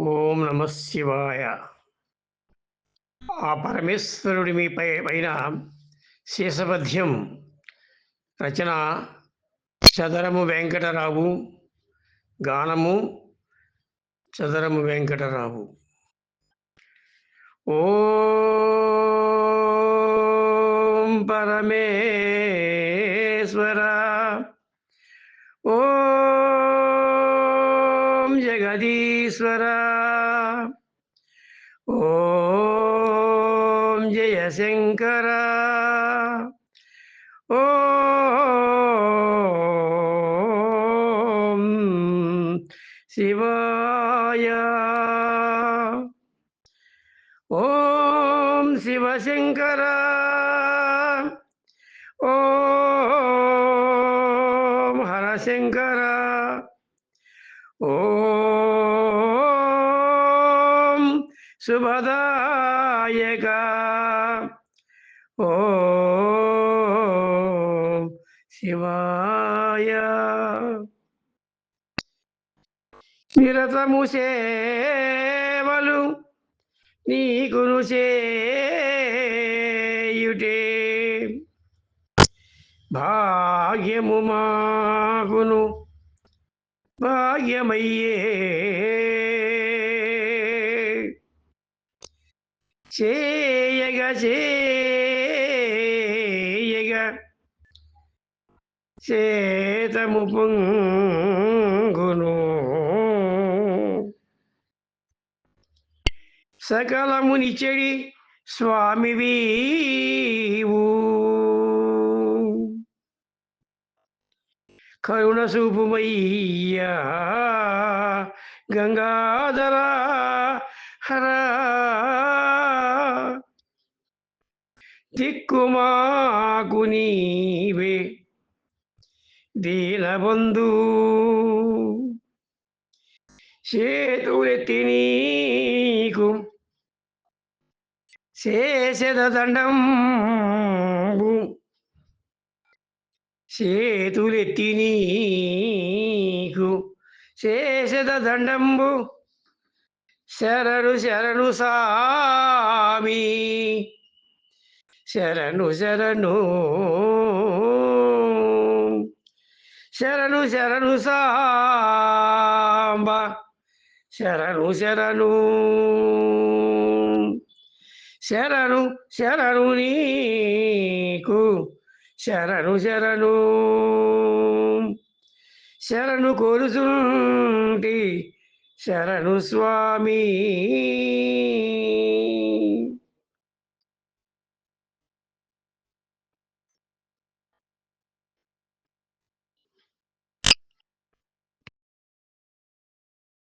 ఓం నమ శివాయ. ఆ పరమేశ్వరుడి మీ పై పైన శేషపథ్యం రచన చదరము వెంకటరావు గానము చదరము వెంకటరావు. ఓం పరమేశ్వర ఓ ఓం జగదీశ్వర. ఓం జయ శంకర ఓం శివాయ. ఓం శివశంకర. ఓం హరశంకరా. శుభదాయక. ఓ శివాయ. నిరతము సేవలు నీకును చేయుటే. భాగ్యము మాకును భాగ్యమయ్యే చేయగ చేయగ. చేతము పొంగును. సకలముని చెడి స్వామి వీవు కరుణ సూపుమయ్యా గంగాధర హర. దిక్కుమాకు నీవే దీనబంధు. చేతులెత్తి నీకు శేషదండం దండంబు. చేతులెత్తి నీకు శేషదండంబు శరణు శరణు సామి. శరణు శరణు. శరణు శరణు సాంబ. శరణు శరణు. శరణు శరణు నీకు. శరణు శరణు. శరణు కోరుచుంటి శరణు స్వామి.